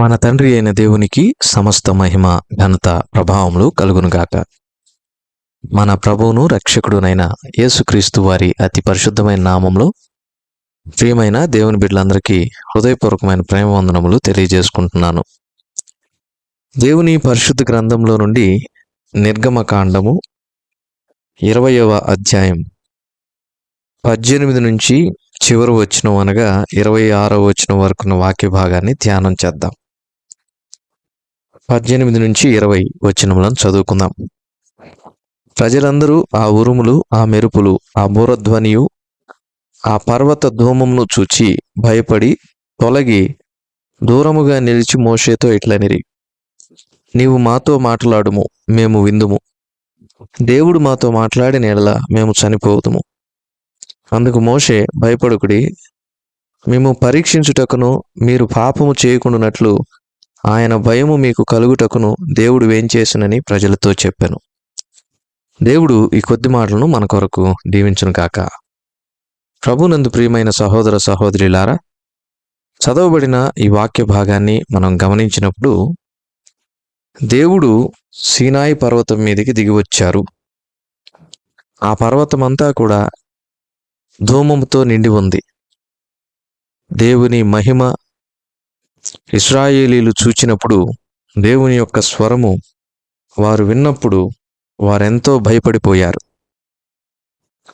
మన తండ్రి అయిన దేవునికి సమస్త మహిమ ఘనత ప్రభావములు కలుగునుగాక. మన ప్రభువును రక్షకుడునైన యేసుక్రీస్తు వారి అతి పరిశుద్ధమైన నామంలో ప్రియమైన దేవుని బిడ్డలందరికీ హృదయపూర్వకమైన ప్రేమ వందనములు తెలియజేసుకుంటున్నాను. దేవుని పరిశుద్ధ గ్రంథంలో నుండి నిర్గమకాండము ఇరవయవ అధ్యాయం పద్దెనిమిది నుంచి చివరి వచ్చిన అనగా ఇరవై ఆరో వచ్చిన వరకున్న వాక్య భాగాన్ని ధ్యానం చేద్దాం. పద్దెనిమిది నుంచి ఇరవై వచనములను చదువుకుందాం. ప్రజలందరూ ఆ ఉరుములు ఆ మెరుపులు ఆ బూరధ్వనియు ఆ పర్వత ధూమమును చూచి భయపడి తొలగి దూరముగా నిలిచి మోషేతో ఇట్లనిరి నీవు మాతో మాట్లాడుము మేము విందుము. దేవుడు మాతో మాట్లాడిన ఎడల మేము చనిపోదుము అందుకు మోషే భయపడుకుడి మేము పరీక్షించుటకును మీరు పాపము చేయకుండానట్లు ఆయన భయము మీకు కలుగుటకును దేవుడు వేంచేసునని ప్రజలతో చెప్పాను. దేవుడు ఈ కొద్ది మాటలను మన కొరకు దీవించును కాక ప్రభునందు ప్రియమైన సహోదర సహోదరిలారా చదవబడిన ఈ వాక్య భాగాన్ని మనం గమనించినప్పుడు దేవుడు సీనాయి పర్వతం మీదకి దిగి వచ్చారు ఆ పర్వతం అంతా కూడా ధూమముతో నిండి ఉంది. దేవుని మహిమ ఇస్రాయేలీలు చూచినప్పుడు దేవుని యొక్క స్వరము వారు విన్నప్పుడు వారెంతో భయపడిపోయారు.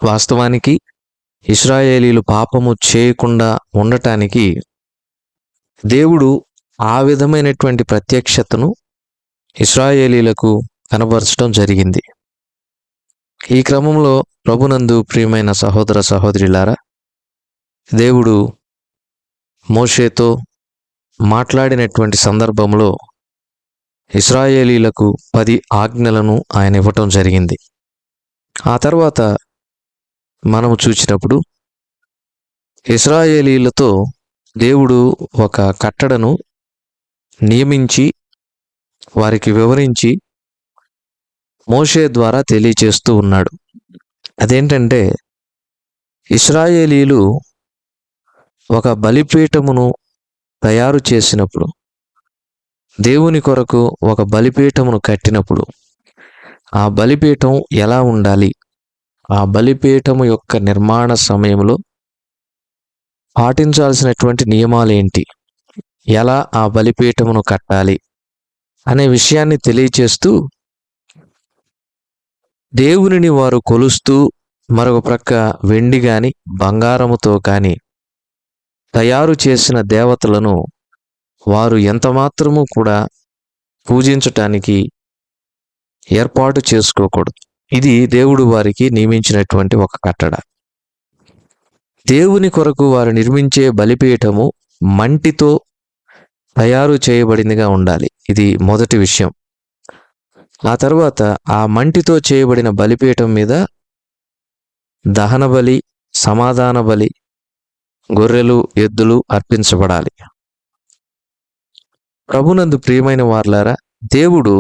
వాస్తవానికి ఇస్రాయేలీలు పాపము చేయకుండా ఉండటానికి దేవుడు ఆ విధమైనటువంటి ప్రత్యక్షతను ఇస్రాయేలీలకు కనబరచడం జరిగింది. ఈ క్రమంలో ప్రభునందు ప్రియమైన సహోదర సహోదరిలారా దేవుడు మోషేతో మాట్లాడినటువంటి సందర్భంలో ఇస్రాయేలీలకు పది ఆజ్ఞలను ఆయన ఇవ్వటం జరిగింది. ఆ తర్వాత మనము చూసినప్పుడు ఇస్రాయేలీలతో దేవుడు ఒక కట్టడను నియమించి వారికి వివరించి మోషే ద్వారా తెలియచేస్తూ ఉన్నాడు. అదేంటంటే ఇస్రాయేలీలు ఒక బలిపీఠమును తయారు చేసినప్పుడు దేవుని కొరకు ఒక బలిపీఠమును కట్టినప్పుడు ఆ బలిపీఠం ఎలా ఉండాలి? ఆ బలిపీఠము యొక్క నిర్మాణ సమయంలో పాటించాల్సినటువంటి నియమాలు ఏంటి ఎలా ఆ బలిపీఠమును కట్టాలి? అనే విషయాన్ని తెలియచేస్తూ దేవునిని వారు కొలుస్తూ మరొక ప్రక్క వెండి కానీ బంగారముతో కానీ తయారు చేసిన దేవతలను వారు ఎంతమాత్రము కూడా పూజించటానికి ఏర్పాటు చేసుకోకూడదు. ఇది దేవుడు వారికి నియమించినటువంటి ఒక కట్టడ. దేవుని కొరకు వారు నిర్మించే బలిపీఠము మంటితో తయారు చేయబడిందిగా ఉండాలి. ఇది మొదటి విషయం. ఆ తర్వాత ఆ మంటితో చేయబడిన బలిపీఠం మీద దహన బలి సమాధాన బలి గొర్రెలు ఎద్దులు అర్పించబడాలి. ప్రభునందు ప్రియమైన వార్లారా దేవుడు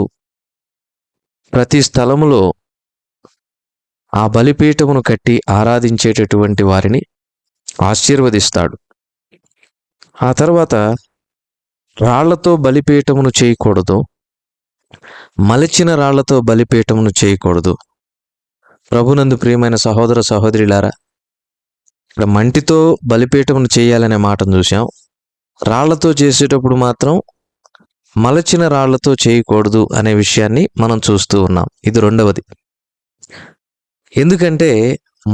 ప్రతి స్థలములో ఆ బలిపీఠమును కట్టి ఆరాధించేటటువంటి వారిని ఆశీర్వదిస్తాడు. ఆ తర్వాత రాళ్ళతో బలిపీఠమును చేయకూడదు మలిచిన రాళ్ళతో బలిపీఠమును చేయకూడదు. ప్రభునందు ప్రియమైన సహోదర సహోదరులారా ఇక్కడ మంటితో బలిపీఠమును చేయాలనే మాటను చూసాం రాళ్ళతో చేసేటప్పుడు మాత్రం మలచిన రాళ్ళతో చేయకూడదు అనే విషయాన్ని మనం చూస్తూ ఉన్నాం. ఇది రెండవది. ఎందుకంటే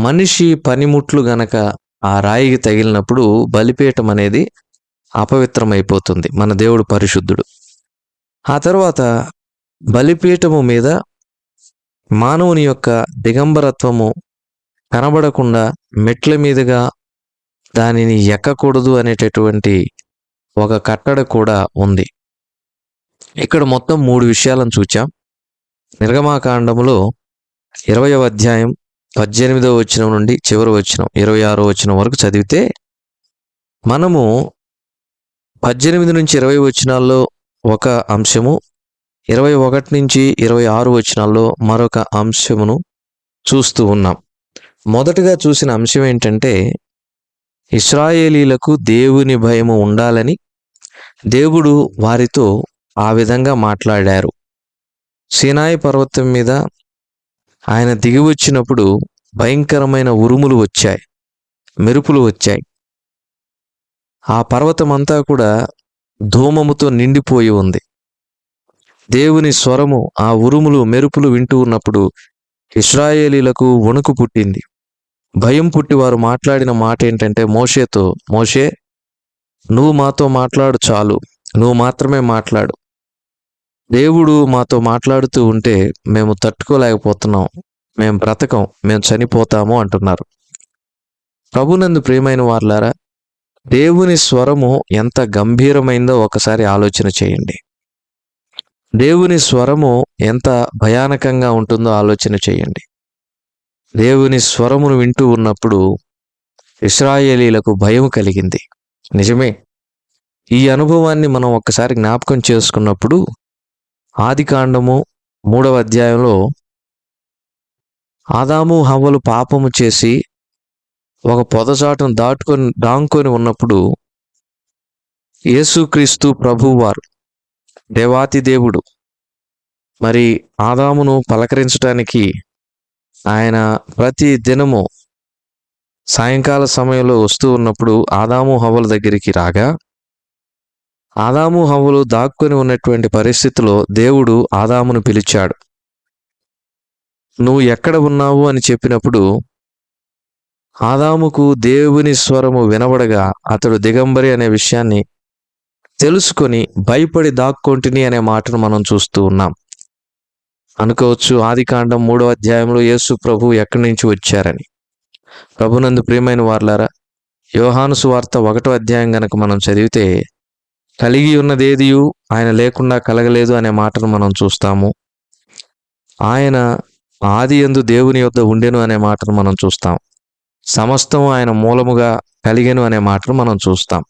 మనిషి పనిముట్లు గనక ఆ రాయికి తగిలినప్పుడు బలిపీఠం అనేది అపవిత్రమైపోతుంది మన దేవుడు పరిశుద్ధుడు. ఆ తర్వాత బలిపీఠము మీద మానవుని యొక్క దిగంబరత్వము కనబడకుండా మెట్ల మీదుగా దానిని ఎక్కకూడదు అనేటటువంటి ఒక కట్టడ కూడా ఉంది. ఇక్కడ మొత్తం మూడు విషయాలను చూచాం. నిర్గమాకాండములో ఇరవయవ అధ్యాయం పద్దెనిమిదవ వచనం నుండి చివరి వచనం ఇరవై ఆరో వచనం వరకు చదివితే మనము పద్దెనిమిది నుంచి ఇరవై వచనాల్లో ఒక అంశము ఇరవై ఒకటి నుంచి ఇరవై ఆరు వచనాల్లో మరొక అంశమును చూస్తూ ఉన్నాం. మొదటగా చూసిన అంశం ఏంటంటే ఇస్రాయేలీలకు దేవుని భయము ఉండాలని దేవుడు వారితో ఆ విధంగా మాట్లాడారు. సినాయి పర్వతం మీద ఆయన దిగి వచ్చినప్పుడు భయంకరమైన ఉరుములు వచ్చాయి మెరుపులు వచ్చాయి. ఆ పర్వతం అంతా కూడా ధూమముతో నిండిపోయి ఉంది. దేవుని స్వరము ఆ ఉరుములు మెరుపులు వింటూ ఉన్నప్పుడు ఇస్రాయేలీలకు వణుకు పుట్టింది. భయం పుట్టి వారు మాట్లాడిన మాట ఏంటంటే మోషేతో మోషే నువ్వు మాతో మాట్లాడు చాలు. నువ్వు మాత్రమే మాట్లాడు. దేవుడు మాతో మాట్లాడుతూ ఉంటే మేము తట్టుకోలేకపోతున్నాం. మేము బ్రతకం. మేము చనిపోతాము అంటున్నారు. ప్రభునందు ప్రియమైన వార్లారా దేవుని స్వరము ఎంత గంభీరమైందో ఒకసారి ఆలోచన చేయండి. దేవుని స్వరము ఎంత భయానకంగా ఉంటుందో ఆలోచన చేయండి. దేవుని స్వరమును వింటూ ఉన్నప్పుడు ఇస్రాయేలీలకు భయం కలిగింది. నిజమే. ఈ అనుభవాన్ని మనం ఒక్కసారి జ్ఞాపకం చేసుకున్నప్పుడు ఆది కాండము మూడవ అధ్యాయంలో ఆదాము హవ్వలు పాపము చేసి ఒక పొదచాటును దాటుకొని దాంకొని ఉన్నప్పుడు యేసుక్రీస్తు ప్రభువారు దేవాతి దేవుడు మరి ఆదామును పలకరించడానికి ఆయన ప్రతి దినము సాయంకాల సమయంలో వస్తూ ఉన్నప్పుడు ఆదాము హవ్వల దగ్గరికి రాగా ఆదాము హవ్వలు దాక్కుని ఉన్నటువంటి పరిస్థితిలో దేవుడు ఆదామును పిలిచాడు. నువ్వు ఎక్కడ ఉన్నావు అని చెప్పినప్పుడు ఆదాముకు దేవుని స్వరము వినబడగా అతడు దిగంబరి అనే విషయాన్ని తెలుసుకొని భయపడి దాక్కొంటిని అనే మాటను మనం చూస్తూ ఉన్నాం. అనుకోవచ్చు. ఆది కాండం మూడవ అధ్యాయంలో యేసు ప్రభు ఎక్కడి నుంచి వచ్చారని. ప్రభునందు ప్రియమైన వార్లారా యోహాను సువార్త ఒకటో అధ్యాయం గనక మనం చదివితే కలిగి ఉన్నదేదియు ఆయన లేకుండా కలగలేదు అనే మాటను మనం చూస్తాము. ఆయన ఆది ఎందు దేవుని యొద్ద ఉండెను అనే మాటను మనం చూస్తాం. సమస్తం ఆయన మూలముగా కలిగెను అనే మాటను మనం చూస్తాం.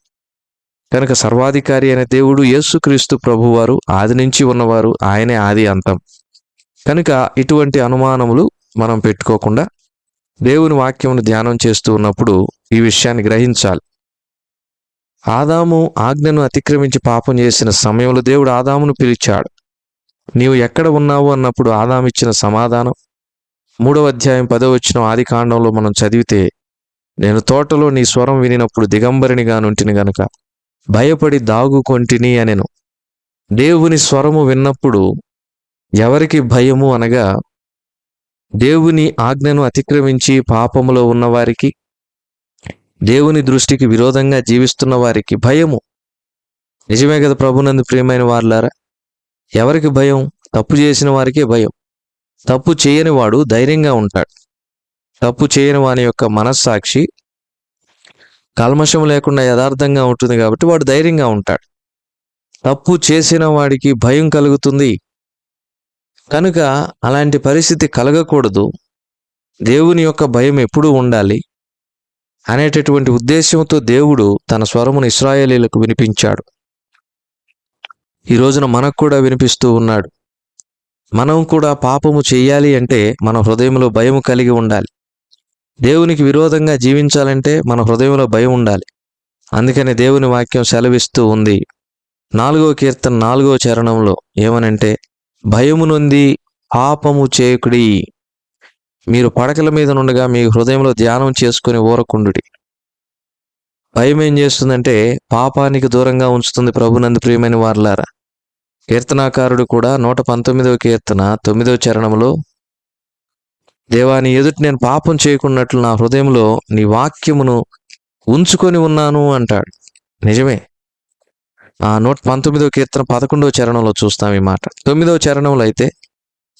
కనుక సర్వాధికారి అయిన దేవుడు యేసుక్రీస్తు ప్రభువారు ఆది నుంచి ఉన్నవారు ఆయనే ఆది అంతం. కనుక ఇటువంటి అనుమానములు మనం పెట్టుకోకుండా దేవుని వాక్యమును ధ్యానం చేస్తూ ఉన్నప్పుడు ఈ విషయాన్ని గ్రహించాలి. ఆదాము ఆజ్ఞను అతిక్రమించి పాపం చేసిన సమయంలో దేవుడు ఆదామును పిలిచాడు. నీవు ఎక్కడ ఉన్నావు అన్నప్పుడు ఆదాము ఇచ్చిన సమాధానం. మూడవ అధ్యాయం పదో వచ్చిన ఆది కాండంలో మనం చదివితే నేను తోటలో నీ స్వరం వినినప్పుడు దిగంబరినిగా నుంటిని గనుక భయపడి దాగుకొంటిని అనెను. దేవుని స్వరము విన్నప్పుడు ఎవరికి భయము అనగా దేవుని ఆజ్ఞను అతిక్రమించి పాపములో ఉన్నవారికి దేవుని దృష్టికి విరోధంగా జీవిస్తున్న వారికి భయము. నిజమే కదా ప్రభునందు ప్రియమైన వారులారా? ఎవరికి భయం? తప్పు చేసిన వారికే భయం. తప్పు చేయని వాడు ధైర్యంగా ఉంటాడు. తప్పు చేయని వాని యొక్క మనస్సాక్షి కల్మషం లేకుండా యథార్థంగా ఉంటుంది కాబట్టి వాడు ధైర్యంగా ఉంటాడు. తప్పు చేసిన వాడికి భయం కలుగుతుంది. కనుక అలాంటి పరిస్థితి కలగకూడదు. దేవుని యొక్క భయం ఎప్పుడూ ఉండాలి. అనేటటువంటి ఉద్దేశంతో దేవుడు తన స్వరమును ఇస్రాయేలీలకు వినిపించాడు. ఈ రోజున మనకు కూడా వినిపిస్తూ ఉన్నాడు. మనం కూడా పాపము చేయాలి అంటే మన హృదయంలో భయం కలిగి ఉండాలి. దేవునికి విరోధంగా జీవించాలంటే మన హృదయంలో భయం ఉండాలి. అందుకని దేవుని వాక్యం సెలవిస్తూ ఉంది. నాలుగో కీర్తన నాలుగో చరణంలో ఏమనంటే భయము నుండి పాపము చేయకుడి మీరు పడకల మీద నుండగా మీ హృదయంలో ధ్యానం చేసుకుని ఊరకుండుడి. భయం ఏం చేస్తుందంటే పాపానికి దూరంగా ఉంచుతుంది ప్రభునందు ప్రియమైన వారలారా. కీర్తనాకారుడు కూడా నూట పంతొమ్మిదవ కీర్తన తొమ్మిదవ చరణంలో దేవాని ఎదుటి నేను పాపం చేయకున్నట్లు నా హృదయంలో నీ వాక్యమును ఉంచుకొని ఉన్నాను అంటాడు. నిజమే. నూట పంతొమ్మిదవ కీర్తన పదకొండవ చరణంలో చూస్తాం ఈ మాట. తొమ్మిదవ చరణంలో అయితే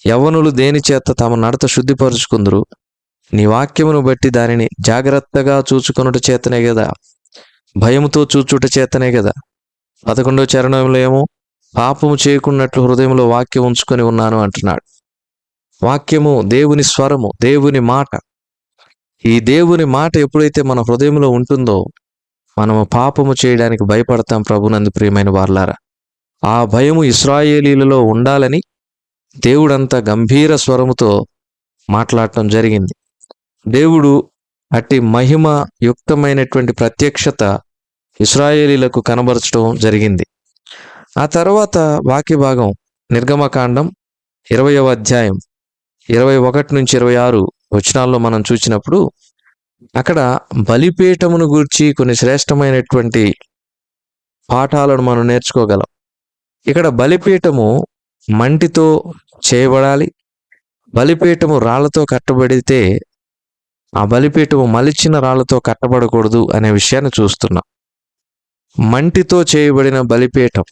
యవ్వనులు దేని చేత తమ నడత శుద్ధిపరుచుకుందరు? నీ వాక్యమును బట్టి దానిని జాగ్రత్తగా చూచుకొనుట చేతనే కదా భయముతో చూచుట చేతనే కదా పదకొండవ చరణంలో ఏమో పాపము చేయకున్నట్లు హృదయంలో వాక్యం ఉంచుకొని ఉన్నాను అంటున్నాడు. వాక్యము దేవుని స్వరము దేవుని మాట. ఈ దేవుని మాట ఎప్పుడైతే మన హృదయంలో ఉంటుందో మనము పాపము చేయడానికి భయపడతాం ప్రభునందు ప్రియమైన వార్లారా. ఆ భయము ఇస్రాయేలీలలో ఉండాలని దేవుడంత గంభీర స్వరముతో మాట్లాడటం జరిగింది. దేవుడు అట్టి మహిమ యుక్తమైనటువంటి ప్రత్యక్షత ఇస్రాయేలీలకు కనబరచడం జరిగింది. ఆ తర్వాత వాక్య భాగం నిర్గమకాండం ఇరవయవ అధ్యాయం ఇరవై ఒకటి నుంచి ఇరవై ఆరు వచనాల్లో మనం చూసినప్పుడు అక్కడ బలిపీఠమును గూర్చి కొన్ని శ్రేష్టమైనటువంటి పాఠాలను మనం నేర్చుకోగలం. ఇక్కడ బలిపీఠము మంటితో చేయబడాలి బలిపీఠము రాళ్ళతో కట్టబడితే ఆ బలిపీఠము మలిచిన రాళ్ళతో కట్టబడకూడదు అనే విషయాన్ని చూస్తున్నాం. మంటితో చేయబడిన బలిపీఠం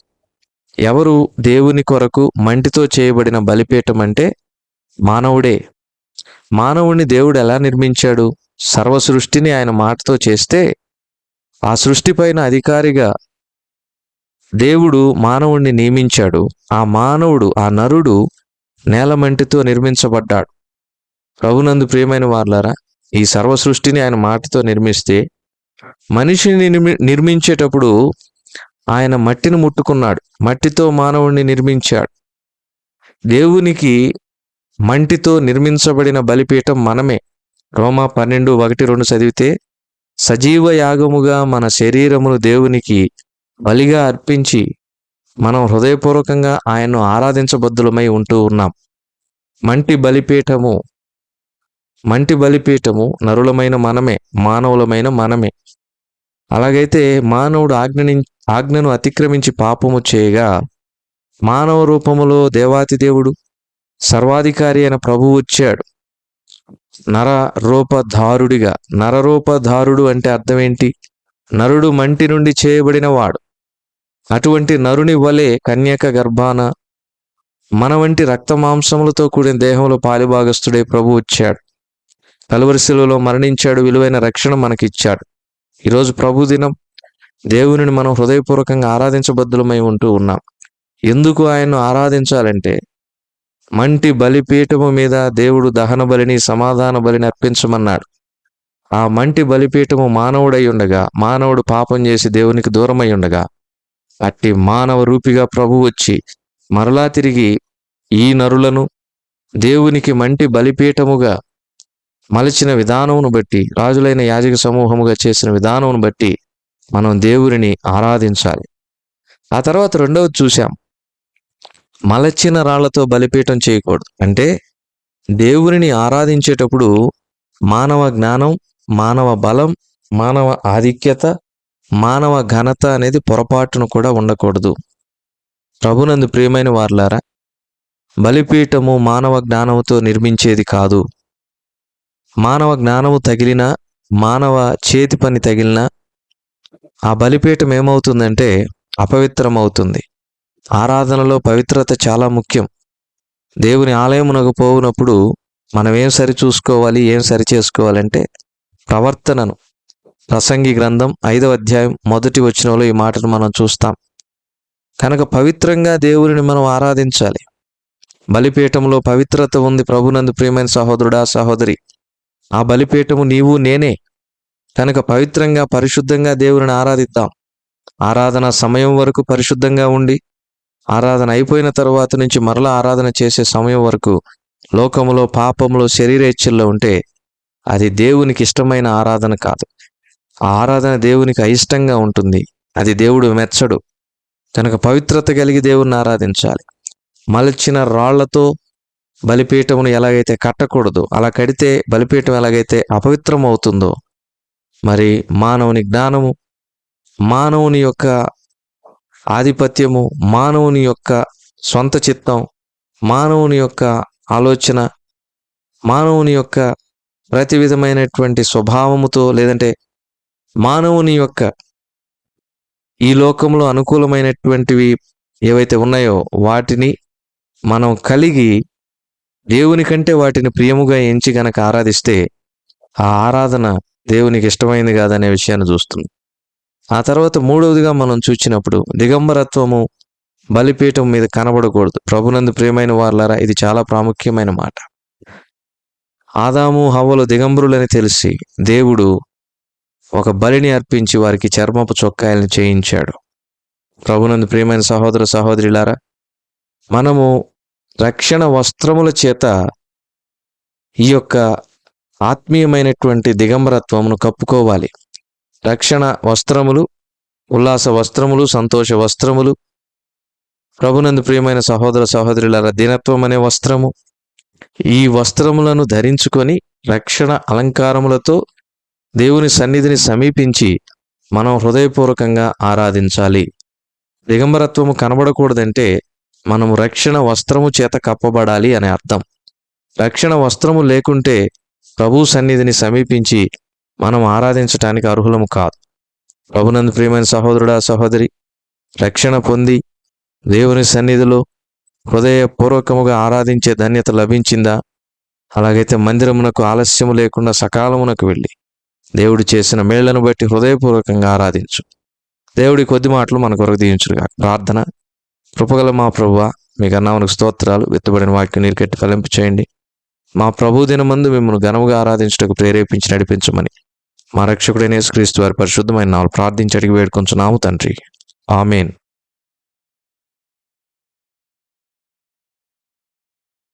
ఎవరు దేవుని కొరకు మంటితో చేయబడిన బలిపీఠం అంటే మానవుడే. మానవుణ్ణి దేవుడు ఎలా నిర్మించాడు? సర్వ సృష్టిని ఆయన మాటతో చేస్తే ఆ సృష్టి పైన అధికారిగా దేవుడు మానవుణ్ణి నియమించాడు. ఆ మానవుడు ఆ నరుడు నేలమంటితో నిర్మించబడ్డాడు. ప్రభునందు ప్రియమైన వార్లారా ఈ సర్వ సృష్టిని ఆయన మాటతో నిర్మిస్తే మనిషిని నిర్మి నిర్మించేటప్పుడు ఆయన మట్టిని ముట్టుకున్నాడు. మట్టితో మానవుణ్ణి నిర్మించాడు. దేవునికి మంటితో నిర్మించబడిన బలిపీఠం మనమే. రోమా పన్నెండు ఒకటి రెండు చదివితే సజీవ యాగముగా మన శరీరమును దేవునికి బలిగా అర్పించి మనం హృదయపూర్వకంగా ఆయన్ను ఆరాధించబద్దులమై ఉంటూ ఉన్నాం. మంటి బలిపీఠము మంటి బలిపీఠము నరులమైన మనమే మానవులమైన మనమే. అలాగైతే మానవుడు ఆజ్ఞని ఆజ్ఞను అతిక్రమించి పాపము చేయగా మానవ రూపములో దేవాతి దేవుడు సర్వాధికారి అయిన ప్రభువు వచ్చాడు. నర రూపధారుడిగా నరరూపధారుడు అంటే అర్థం ఏంటి? నరుడు మంటి నుండి చేయబడిన వాడు. అటువంటి నరుని వలె కన్యక గర్భాన మన వంటి రక్త మాంసములతో కూడిన దేహంలో పాలిభాగస్తుడే ప్రభు వచ్చాడు. కలువరిశిలలో మరణించాడు విలువైన రక్షణ మనకిచ్చాడు. ఈరోజు ప్రభు దినం దేవునిని మనం హృదయపూర్వకంగా ఆరాధించబద్దులమై ఉంటూ ఉన్నాం. ఎందుకు ఆయన్ను ఆరాధించాలంటే మంటి బలిపీఠము మీద దేవుడు దహన బలిని సమాధాన బలిని అర్పించమన్నాడు. ఆ మంటి బలిపీఠము మానవుడై ఉండగా మానవుడు పాపం చేసి దేవునికి దూరమై ఉండగా అట్టి మానవ రూపిగా ప్రభు వచ్చి మరలా తిరిగి ఈ నరులను దేవునికి మంటి బలిపీఠముగా మలచిన విధానమును బట్టి రాజులైన యాజక సమూహముగా చేసిన విధానమును బట్టి మనం దేవుడిని ఆరాధించాలి. ఆ తర్వాత రెండవది చూసాం మలచిన రాళ్ళతో బలిపీఠం చేయకూడదు. అంటే దేవునిని ఆరాధించేటప్పుడు మానవ జ్ఞానం మానవ బలం మానవ ఆధిక్యత మానవ ఘనత అనేది పొరపాటును కూడా ఉండకూడదు. ప్రభునందు ప్రియమైన వార్లారా బలిపీఠము మానవ జ్ఞానముతో నిర్మించేది కాదు. మానవ జ్ఞానము తగిలిన మానవ చేతి పని తగిలిన ఆ బలిపీఠం ఏమవుతుందంటే అపవిత్రం అవుతుంది ఆరాధనలో పవిత్రత చాలా ముఖ్యం. దేవుని ఆలయమునకు పోవునప్పుడు మనం ఏం సరి చూసుకోవాలి ఏం సరి చేసుకోవాలంటే ప్రవర్తనను. ప్రసంగి గ్రంథం ఐదవ అధ్యాయం మొదటి వచనంలో ఈ మాటను మనం చూస్తాం. కనుక పవిత్రంగా దేవుడిని మనం ఆరాధించాలి. బలిపీఠంలో పవిత్రత ఉంది ప్రభునందు ప్రియమైన సహోదరుడా సహోదరి. ఆ బలిపీఠము నీవు నేనే. కనుక పవిత్రంగా పరిశుద్ధంగా దేవుడిని ఆరాధిద్దాం. ఆరాధన సమయం వరకు పరిశుద్ధంగా ఉండి ఆరాధన అయిపోయిన తర్వాత నుంచి మరలా ఆరాధన చేసే సమయం వరకు లోకములో పాపములో శరీరేచ్ఛల్లో ఉంటే అది దేవునికి ఇష్టమైన ఆరాధన కాదు. ఆ ఆరాధన దేవునికి అయిష్టంగా ఉంటుంది. అది దేవుడు మెచ్చడు. కనుక పవిత్రత కలిగి దేవుణ్ణి ఆరాధించాలి. మలచిన రాళ్ళతో బలిపీఠమును ఎలాగైతే కట్టకూడదు అలా కడితే బలిపీఠం ఎలాగైతే అపవిత్రం అవుతుందో మరి మానవుని జ్ఞానము మానవుని యొక్క ఆధిపత్యము మానవుని యొక్క సొంత చిత్తం మానవుని యొక్క ఆలోచన మానవుని యొక్క ప్రతి విధమైనటువంటి స్వభావముతో లేదంటే మానవుని యొక్క ఈ లోకంలో అనుకూలమైనటువంటివి ఏవైతే ఉన్నాయో వాటిని మనం కలిగి దేవుని కంటే వాటిని ప్రియముగా ఎంచి గనక ఆరాధిస్తే ఆ ఆరాధన దేవునికి ఇష్టమైంది కాదనే విషయాన్ని చూస్తుంది ఆ తర్వాత మూడవదిగా మనం చూచినప్పుడు దిగంబరత్వము బలిపీఠం మీద కనబడకూడదు. ప్రభునందు ప్రియమైన వార్లారా ఇది చాలా ప్రాముఖ్యమైన మాట. ఆదాము హవ్వలు దిగంబరులని తెలిసి దేవుడు ఒక బలిని అర్పించి వారికి చర్మపు చొక్కాయలను చేయించాడు. ప్రభునందు ప్రియమైన సహోదర సహోదరులారా మనము రక్షణ వస్త్రముల చేత ఈ యొక్క ఆత్మీయమైనటువంటి దిగంబరత్వమును కప్పుకోవాలి. రక్షణ వస్త్రములు ఉల్లాస వస్త్రములు సంతోష వస్త్రములు. ప్రభునందు ప్రియమైన సహోదర సహోదరుల దీనత్వం అనే వస్త్రము. ఈ వస్త్రములను ధరించుకొని రక్షణ అలంకారములతో దేవుని సన్నిధిని సమీపించి మనం హృదయపూర్వకంగా ఆరాధించాలి. దిగంబరత్వము కనబడకూడదంటే మనము రక్షణ వస్త్రము చేత కప్పబడాలి అనే అర్థం. రక్షణ వస్త్రము లేకుంటే ప్రభు సన్నిధిని సమీపించి మనం ఆరాధించటానికి అర్హులము కాదు. ప్రభునందు ప్రియమైన సహోదరుడా సహోదరి రక్షణ పొంది దేవుని సన్నిధిలో హృదయపూర్వకముగా ఆరాధించే ధన్యత లభించిందా? అలాగైతే మందిరమునకు ఆలస్యము లేకుండా సకాలమునకు వెళ్ళి దేవుడు చేసిన మేళ్ళను బట్టి హృదయపూర్వకంగా ఆరాధించు. దేవుడి కొద్ది మాటలు మన కొరకు దీవించుగా ప్రార్థన. కృపగల మా ప్రభువ మీకు అన్నామనికి స్తోత్రాలు వెత్తుబడిన వాక్యం నీరు కట్టి ఫలింపు చేయండి మా ప్రభు దినమందు మిమ్మల్ని ఘనముగా ఆరాధించుటకు ప్రేరేపించి నడిపించమని మా రక్షకుడైన యేసుక్రీస్తు వారి పరిశుద్ధమైన ప్రార్థించడానికి ప్రార్థించి వేడుకొంచున్నాము తండ్రి. ఆమెన్.